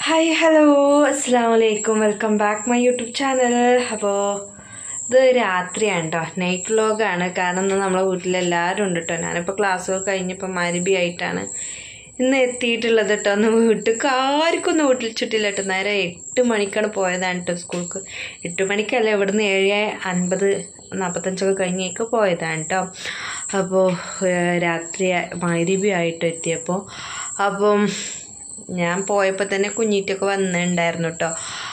Hi hello അസ്സാം വലൈക്കും welcome back my YouTube channel അപ്പോൾ ഇത് രാത്രിയാണ് കേട്ടോ നൈറ്റ് വ്ലോഗാണ് കാരണം ഇന്ന് നമ്മളെ വീട്ടിലെല്ലാവരും ഉണ്ട് കേട്ടോ ഞാനിപ്പോൾ ക്ലാസ്സൊക്കെ കഴിഞ്ഞപ്പോൾ മരുബി ആയിട്ടാണ് ഇന്ന് എത്തിയിട്ടുള്ളത് കേട്ടോ ഒന്ന് വീട്ടിൽ ആർക്കും ഒന്ന് വീട്ടിൽ ചുറ്റില്ല കേട്ടോ നേരെ എട്ട് മണിക്കാണ് പോയതാണ് കേട്ടോ സ്കൂൾക്ക്. എട്ട് മണിക്കല്ല ഇവിടുന്ന് ഏഴ് അൻപത് നാൽപ്പത്തഞ്ചൊക്കെ കഴിഞ്ഞേക്ക് പോയതാണ് കേട്ടോ അപ്പോൾ രാത്രി മരുബി ആയിട്ട് എത്തിയപ്പോൾ അപ്പം ഞാൻ പോയപ്പോൾ തന്നെ കുഞ്ഞിറ്റൊക്കെ വന്നിട്ടുണ്ടായിരുന്നു കേട്ടോ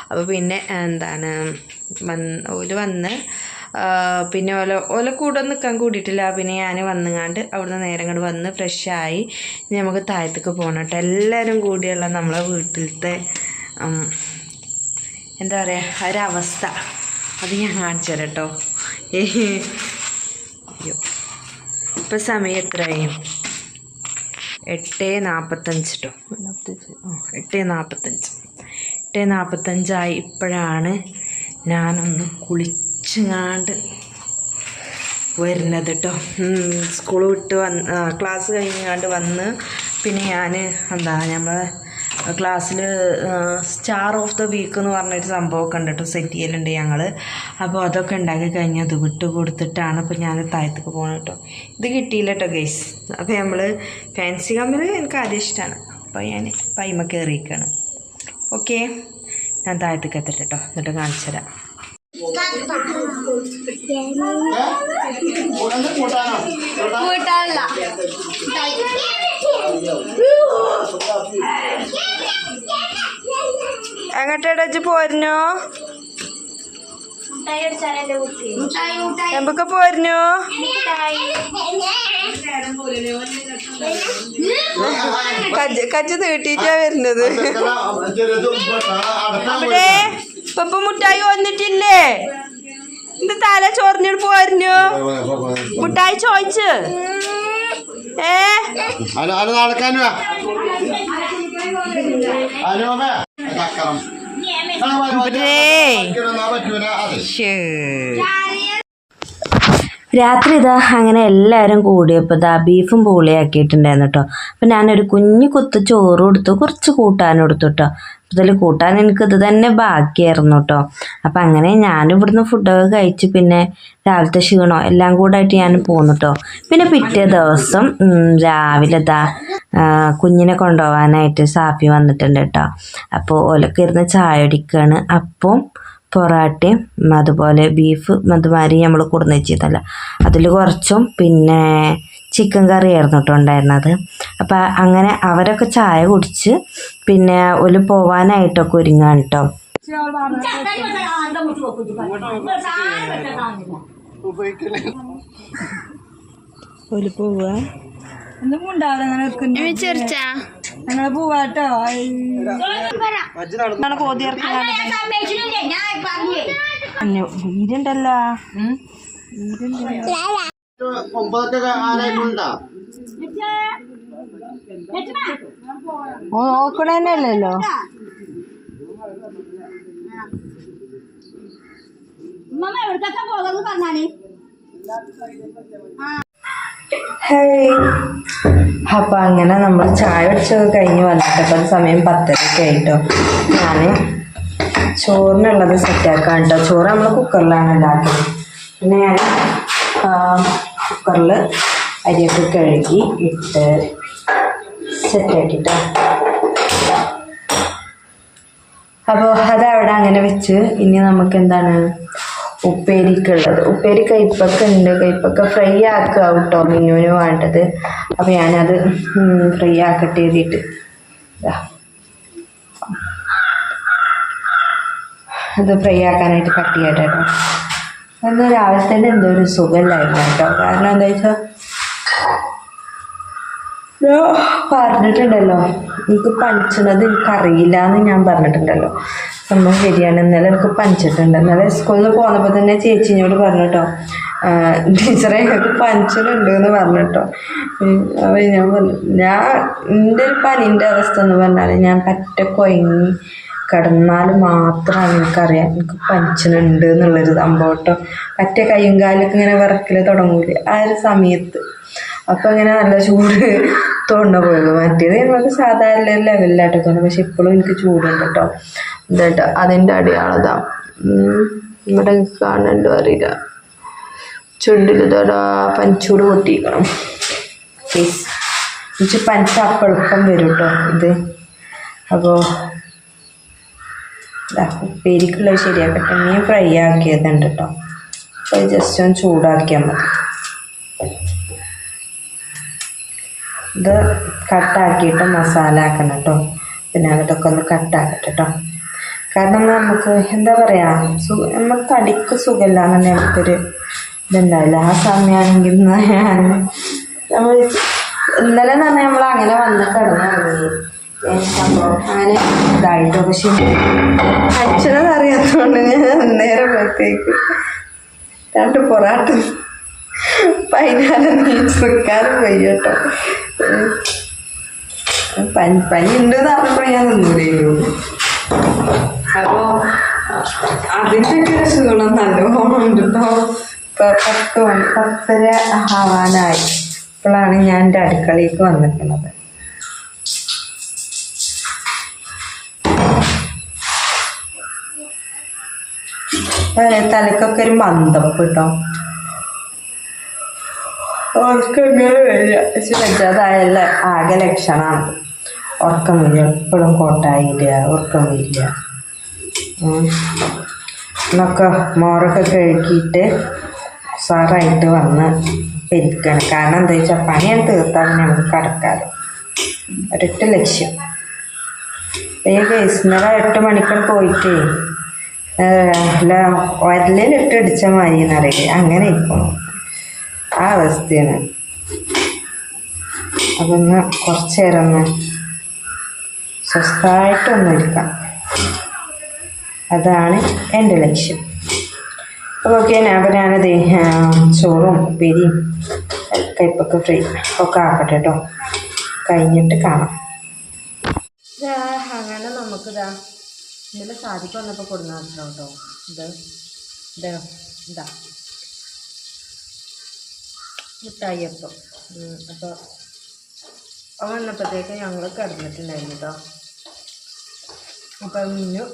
അപ്പോൾ പിന്നെ എന്താണ് വന്ന് ഓൽ വന്ന് പിന്നെ ഓല ഓല കൂടെ നിൽക്കാൻ കൂടിയിട്ടില്ല. പിന്നെ ഞാൻ വന്നുങ്ങാണ്ട് അവിടുന്ന് നേരം ഇങ്ങോട്ട് വന്ന് ഫ്രഷായി ഇനി നമുക്ക് താഴത്തേക്ക് പോകണം കേട്ടോ എല്ലാവരും കൂടിയുള്ള നമ്മളെ വീട്ടിലത്തെ എന്താ പറയുക ഒരവസ്ഥ. അത് ഞാൻ കാണിച്ചു തരാം കേട്ടോ അയ്യോ. ഇപ്പം സമയം എത്രയായി എട്ട് നാൽപ്പത്തഞ്ച് കേട്ടോ നാൽപ്പത്തഞ്ച് എട്ട് നാൽപ്പത്തഞ്ച് എട്ട് നാൽപ്പത്തഞ്ചായി ഇപ്പോഴാണ് ഞാനൊന്ന് കുളിച്ചുങ്ങാണ്ട് വരുന്നത് കേട്ടോ സ്കൂൾ വിട്ട് വന്ന് ക്ലാസ് കഴിഞ്ഞാണ്ട് വന്ന് പിന്നെ ഞാൻ എന്താ നമ്മൾ ക്ലാസ്സിൽ സ്റ്റാർ ഓഫ് ദ വീക്ക് എന്ന് പറഞ്ഞൊരു സംഭവമൊക്കെ ഉണ്ട് കേട്ടോ സെറ്റ് ചെയ്യലുണ്ട് ഞങ്ങൾ അപ്പോൾ അതൊക്കെ ഉണ്ടാക്കി കഴിഞ്ഞ് അത് വിട്ട് കൊടുത്തിട്ടാണ് ഇപ്പോൾ ഞാൻ താഴത്തേക്ക് പോകുന്നത് കേട്ടോ ഇത് കിട്ടിയില്ല കേട്ടോ ഗൈസ് അപ്പോൾ നമ്മൾ ഫാൻസി കമ്പനി എനിക്ക് ആദ്യം ഇഷ്ടമാണ് അപ്പോൾ ഞാൻ പൈമ കയറിയിരിക്കുകയാണ് ഓക്കെ ഞാൻ താഴത്തേക്ക് എത്തട്ടെ കേട്ടോ എന്നിട്ട് കാണിച്ചു തരാം. കൂട്ടാനല്ല എങ്ങോട്ടാ ഇജ്ജ് പോരുന്നോ? എമ്പൊക്കെ പോരുന്നോ? കജ്ജ് കജ്ജ് നീട്ടിയിട്ടാ വരുന്നത്. അവിടെ പപ്പ മുട്ടായി വന്നിട്ടില്ലേ? ഇത് തല ചൊറിഞ്ഞിട്ട് പോരുന്നു? മുട്ടായി ചോദിച്ച്. ഏ? അനു രാത്രി ഇതാ അങ്ങനെ എല്ലാവരും കൂടിയപ്പോൾ ഇതാ ബീഫും പൂളിയാക്കിയിട്ടുണ്ടായിരുന്നു കേട്ടോ. അപ്പം ഞാനൊരു കുഞ്ഞു കുത്ത് ചോറ് കൊടുത്തു കുറച്ച് കൂട്ടാനും കൊടുത്തു കേട്ടോ. ഇതിൽ കൂട്ടാൻ എനിക്ക് ഇത് തന്നെ ബാക്കിയായിരുന്നു കേട്ടോ അപ്പം അങ്ങനെ ഞാനും ഇവിടുന്ന് ഫുഡൊക്കെ കഴിച്ച് പിന്നെ രാവിലത്തെ ക്ഷീണോ എല്ലാം കൂടെ ആയിട്ട് ഞാൻ പോന്നു കേട്ടോ പിന്നെ പിറ്റേ ദിവസം രാവിലെ ആ, കുഞ്ഞിനെ കൊണ്ടുപോകാനായിട്ട് സാഫി വന്നിട്ടുണ്ട് കേട്ടോ അപ്പോൾ ഓലൊക്കെ ഇരുന്ന് ചായ അടിക്കുകയാണ് അപ്പം പൊറാട്ടയും അതുപോലെ ബീഫ് അതുമാതിരി നമ്മൾ കൊടുന്ന് വെച്ചിരുന്നല്ല. അതിൽ കുറച്ചും പിന്നെ ചിക്കൻ കറിയായിരുന്നു കേട്ടോ ഉണ്ടായിരുന്നത് അപ്പം അങ്ങനെ അവരൊക്കെ ചായ കുടിച്ച് പിന്നെ ഒരു പോവാനായിട്ടൊക്കെ ഒരുങ്ങാണ് കേട്ടോ ഒരു പോവാ ഞങ്ങളെ പോവാട്ടോ കോതി വീടുണ്ടല്ലോ ഒമ്പതൊക്കെ ആരായിട്ടുണ്ടാ? എവിടത്തൊക്കെ പോകാന്ന് പറഞ്ഞാൽ? അപ്പൊ അങ്ങനെ നമ്മൾ ചായ വെച്ചൊക്കെ കഴിഞ്ഞ് വന്നിട്ട് അപ്പം സമയം പത്തരയ്ക്ക് ആയിട്ടോ. ഞാൻ ചോറിനുള്ളത് സെറ്റാക്കാൻ കേട്ടോ ചോറ് നമ്മൾ കുക്കറിലാണ് ഉണ്ടാക്കുന്നത് പിന്നെ ഞാൻ കുക്കറിൽ അരിയൊക്കെ കഴുകി ഇട്ട് സെറ്റാക്കിട്ടോ. അപ്പോൾ അതവിടെ അങ്ങനെ വെച്ച് ഇനി നമുക്ക് എന്താണ് ഉപ്പേരിക്കുള്ളത്. ഉപ്പേരി കയ്പ്പൊക്കെ ഉണ്ട് കയ്പ്പൊക്കെ ഫ്രൈ ആക്കുക കേട്ടോ മിന്നുവിന് വേണ്ടത്. അപ്പോൾ ഞാനത് ഫ്രൈ ആക്കട്ടെ എഴുതിയിട്ട്. അത് ഫ്രൈ ആക്കാനായിട്ട് കട്ട് ചെയ്യട്ടെ. കേട്ടോ അന്ന് രാവിലെ തന്നെ എന്തോ ഒരു സുഖമില്ലായിരുന്നു കേട്ടോ. കാരണം എന്താ വെച്ചാൽ പറഞ്ഞിട്ടുണ്ടല്ലോ എനിക്ക് പനിച്ചണത് എനിക്കറിയില്ല എന്ന് ഞാൻ പറഞ്ഞിട്ടുണ്ടല്ലോ. സംഭവം ശരിയാണ്. ഇന്നലെ എനിക്ക് പനിച്ചിട്ടുണ്ട്. ഇന്നലെ സ്കൂളിൽ പോന്നപ്പോൾ തന്നെ ചേച്ചിനോട് പറഞ്ഞു കേട്ടോ ടീച്ചറെ എനിക്ക് പനിച്ചിട്ടുണ്ട് എന്ന് പറഞ്ഞു കേട്ടോ. അപ്പോൾ ഞാൻ പറഞ്ഞു ഞാൻ എന്റെ ഒരു അവസ്ഥ എന്ന് പറഞ്ഞാൽ ഞാൻ പറ്റ കൊയങ്ങി കിടന്നാൽ മാത്രമാണ് എനിക്കറിയാം. എനിക്ക് പനിച്ചിട്ടുണ്ട് എന്നുള്ളൊരു സംഭവം മറ്റേ കൈയും കാലൊക്കെ ഇങ്ങനെ വിറക്കൽ തുടങ്ങൂല? ആ ഒരു സമയത്ത്. അപ്പോൾ ഇങ്ങനെ നല്ല ചൂട് തോണ്ട പോയത്. മറ്റേത് നമുക്ക് സാധാരണ ലെവലിലായിട്ടൊക്കെയാണ് പക്ഷെ ഇപ്പോഴും എനിക്ക് ചൂടുണ്ട് കേട്ടോ എന്താട്ടോ? അതിന്റെ അടിയാളതാ. ഇവിടെ കാണണ്ടോ അറിയില്ല. ചുണ്ടിൽ തൊടാ പനിച്ചൂട് പൊട്ടിയിരിക്കണം. പ്ലീസ് എനിക്ക് പനിച്ച വരും കേട്ടോ ഇത്. അപ്പോൾ ഉപ്പേരിക്കുള്ളത് ശരിയാക്കട്ടെ. മീൻ ഫ്രൈ ആക്കിയതുണ്ട് കേട്ടോ അപ്പോൾ ജസ്റ്റ് ഒന്ന് ചൂടാക്കിയാൽ മതി. ഇത് കട്ടാക്കിയിട്ട് മസാല ആക്കണം കേട്ടോ പിന്നെ അതൊക്കെ ഒന്ന് കട്ടാക്കട്ടെ കേട്ടോ കാരണം നമുക്ക് എന്താ പറയുക സു നമുക്ക് തടിക്ക് സുഖമില്ല അങ്ങനെ നമുക്കൊരു ഇതുണ്ടാവില്ല. ആ സമയമാണെങ്കിൽ ഞാൻ നമ്മൾ ഇന്നലെ നമ്മൾ അങ്ങനെ വന്ന് കിടന്നിറങ്ങി അങ്ങനെ ഇതായിട്ടോ. പക്ഷെ അച്ഛനത് അറിയാത്തതുകൊണ്ട് ഞാൻ അന്നേരം പോയത്തേക്ക് രണ്ട് പൊറാട്ട പൈനാലും നീച്ച് നിൽക്കാനും വയ്യ കേട്ടോ പനി പനി ഉണ്ടെന്ന് പറഞ്ഞപ്പോൾ ഞാൻ നിന്നില്ലേനു അപ്പോൾ അതിന്റെ ഒരു സുഖം നല്ലോണം ഉണ്ട് കേട്ടോ ഇപ്പം പത്ത് മണി പത്തര ആവാനായി. ഇപ്പോഴാണ് ഞാൻ എന്റെ അടുക്കളയിലേക്ക് വന്നിട്ടുള്ളത് തലക്കൊക്കെ ഒരു മന്ദപ്പ് കേട്ടോ അവർക്ക് എങ്ങനെ വരിക. പക്ഷെ ആകെ ലക്ഷണമാണ് ഉറക്കം വരിക. എപ്പോഴും കോട്ടായില്ല ഉറക്കം വരിക. എന്നൊക്കെ മോറൊക്കെ കഴുകിയിട്ട് സാറായിട്ട് വന്ന് പെരുക്കണം. കാരണം എന്താ വെച്ചാൽ പണിയാണ് തീർത്താൽ നമുക്ക് കടക്കാറ് ഒരൊറ്റ ലക്ഷ്യം. ഈ കേസ് ഇന്നലെ എട്ട് മണിക്കൂർ പോയിട്ട് അല്ല ഒരലിലിട്ട് അടിച്ച മാതിരി എന്നറിയില്ലേ അങ്ങനെ ഇരിക്കണം. ആ അവസ്ഥയാണ്. അതൊന്ന് കുറച്ച് നേരം ഒന്ന് സ്വസ്ഥമായിട്ടൊന്നും ഇരിക്കാം. അതാണ് എന്റെ ലക്ഷ്യം. അപ്പോൾ ഓക്കെ അപ്പോൾ ഞാനത് ചോറും ഉപ്പേരിയും കയ്പൊക്കെ ഫ്രീ ഒക്കെ ആക്കട്ടെ കേട്ടോ കഴിഞ്ഞിട്ട് കാണാം. അങ്ങനെ നമുക്കിതാ ഇന്നലെ സാധിക്ക് വന്നപ്പോൾ കൊടുന്ന കേട്ടോ. ഇത് ഇത് ഇതാ. മിഠായി അപ്പം അപ്പോൾ അവൻ വന്നപ്പോഴത്തേക്ക് ഞങ്ങൾ കിടന്നിട്ടുണ്ടായിരുന്നു കേട്ടോ. അപ്പോൾ മിന്നു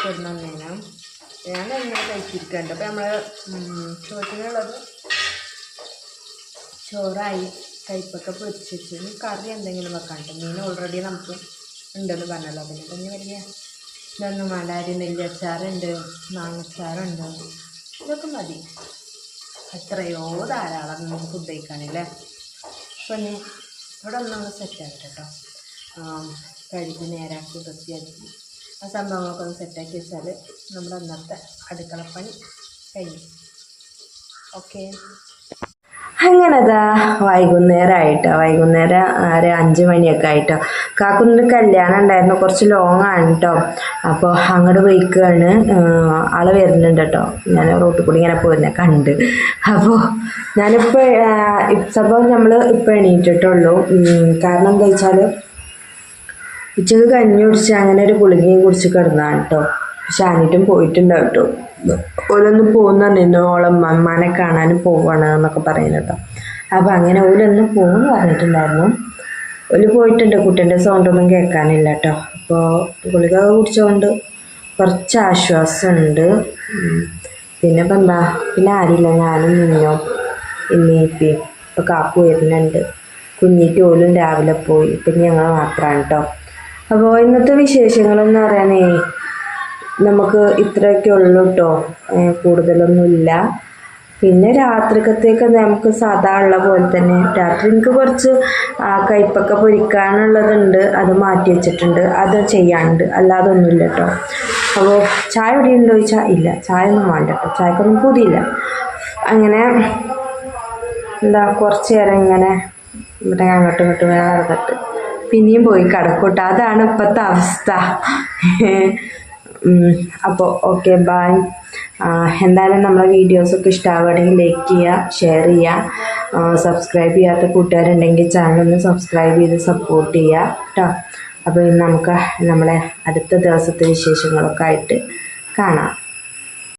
കിടന്നേനാ ഞാൻ എങ്ങനെ കഴിച്ചിരിക്കുന്നുണ്ട് അപ്പോൾ നമ്മൾ ചോറ്റിനുള്ളത് ചോറായി കയ്പൊക്കെ പൊരിച്ചു കറി എന്തെങ്കിലും വെക്കാനുണ്ട് മീൻ ഓൾറെഡി നമുക്ക് ഉണ്ടെന്ന് പറഞ്ഞല്ലോ. അതിന് തന്നെ വലിയ ഇതൊന്നും മലാരി അരി നെല്ലച്ചാറുണ്ട് മാങ്ങച്ചാറുണ്ട്. ഇതൊക്കെ മതി. എത്രയോ ധാരാളം നമുക്ക് ഫുഡ് കഴിക്കാനല്ലേ? അപ്പോൾ ഇനി ഇവിടെ ഒന്നും സെറ്റാക്കി കേട്ടോ കഴുകി നേരാക്കി വൃത്തിയാക്കി. ആ സംഭവങ്ങളൊക്കെ ഒന്ന് സെറ്റാക്കി വെച്ചാൽ നമ്മുടെ അന്നത്തെ അടുക്കളപ്പണി കഴിഞ്ഞു. ഓക്കെ അങ്ങനതാ വൈകുന്നേരമായിട്ടോ വൈകുന്നേരം ഒരു അഞ്ച് മണിയൊക്കെ ആയിട്ടോ. കാക്കുന്ന കല്യാണം ഉണ്ടായിരുന്നു കുറച്ച് ലോങ് ആണ് കേട്ടോ അപ്പോൾ അങ്ങോട്ട് പോയിക്കാണ് ആൾ വരുന്നുണ്ട് കേട്ടോ ഞാൻ റോട്ടിൽ കൂടി ഇങ്ങനെ പോയിരുന്നെ കണ്ട്. അപ്പോൾ ഞാനിപ്പോൾ സംഭവം നമ്മൾ ഇപ്പോൾ എണീറ്റിട്ടുള്ളൂ. കാരണം എന്താ വെച്ചാൽ ഉച്ചയ്ക്ക് കഞ്ഞി കുടിച്ച് അങ്ങനെ ഒരു ഗുളികയും കുടിച്ച് കിടന്നാണ് കേട്ടോ പക്ഷെ അനിട്ടും പോയിട്ടുണ്ടാവും കേട്ടോ ഓലൊന്ന് പോകുന്ന നിന്നോളം അമ്മാനെ കാണാനും പോവാണ് എന്നൊക്കെ പറയുന്നു കേട്ടോ അപ്പോൾ അങ്ങനെ ഓലൊന്ന് പോകുമെന്ന് പറഞ്ഞിട്ടുണ്ടായിരുന്നു. ഓൽ പോയിട്ടുണ്ട് കുട്ടീന്റെ സൗണ്ടൊന്നും കേൾക്കാനില്ല കേട്ടോ അപ്പോൾ ഗുളിക കുടിച്ചുകൊണ്ട് കുറച്ച് ആശ്വാസമുണ്ട്. പിന്നെ ഇപ്പം എന്താ? പിന്നെ ആരില്ല ഞാനും നിന്നോ ഇന്നീപ്പി ഇപ്പോൾ കാക്കു വരുന്നുണ്ട്. കുഞ്ഞിക്ക് ഓലും രാവിലെ പോയി. പിന്നെ ഞങ്ങൾ മാത്രമാണ് കേട്ടോ അപ്പോൾ ഇന്നത്തെ വിശേഷങ്ങളെന്ന് പറയാനേ നമുക്ക് ഇത്രയൊക്കെ ഉള്ളൂ കേട്ടോ കൂടുതലൊന്നുമില്ല. പിന്നെ രാത്രിക്കത്തേക്ക് നമുക്ക് സാധാ ഉള്ള പോലെ തന്നെ. രാത്രി എനിക്ക് കുറച്ച് ആ, കയ്പ്പൊക്കെ പൊരിക്കാനുള്ളതുണ്ട്. അത് മാറ്റി വെച്ചിട്ടുണ്ട്. അത് ചെയ്യാനുണ്ട്. അല്ലാതെ ഒന്നുമില്ല കേട്ടോ അപ്പോൾ ചായ ഇവിടെ ഉണ്ടോ ചോദിച്ചാൽ ഇല്ല. ചായ ഒന്നും വേണ്ട കേട്ടോ ചായക്കൊന്നും പുതിയില്ല. അങ്ങനെ എന്താ കുറച്ച് നേരം ഇങ്ങനെ ഇവിടെ അങ്ങോട്ടും ഇങ്ങോട്ടും വേറെ നടന്നിട്ട്. പിന്നെയും പോയി കിടക്കൂട്ടോ അതാണ് ഇപ്പോഴത്തെ അവസ്ഥ. അപ്പോൾ ഓക്കെ ബായ് എന്തായാലും നമ്മളെ വീഡിയോസൊക്കെ ഇഷ്ടമാവുകയാണെങ്കിൽ ലൈക്ക് ചെയ്യുക ഷെയർ ചെയ്യുക. സബ്സ്ക്രൈബ് ചെയ്യാത്ത കൂട്ടുകാരുണ്ടെങ്കിൽ ചാനലൊന്ന് സബ്സ്ക്രൈബ് ചെയ്ത് സപ്പോർട്ട് ചെയ്യുക കേട്ടോ അപ്പോൾ നമുക്ക് നമ്മളെ അടുത്ത ദിവസത്തെ വിശേഷങ്ങളൊക്കെ ആയിട്ട് കാണാം.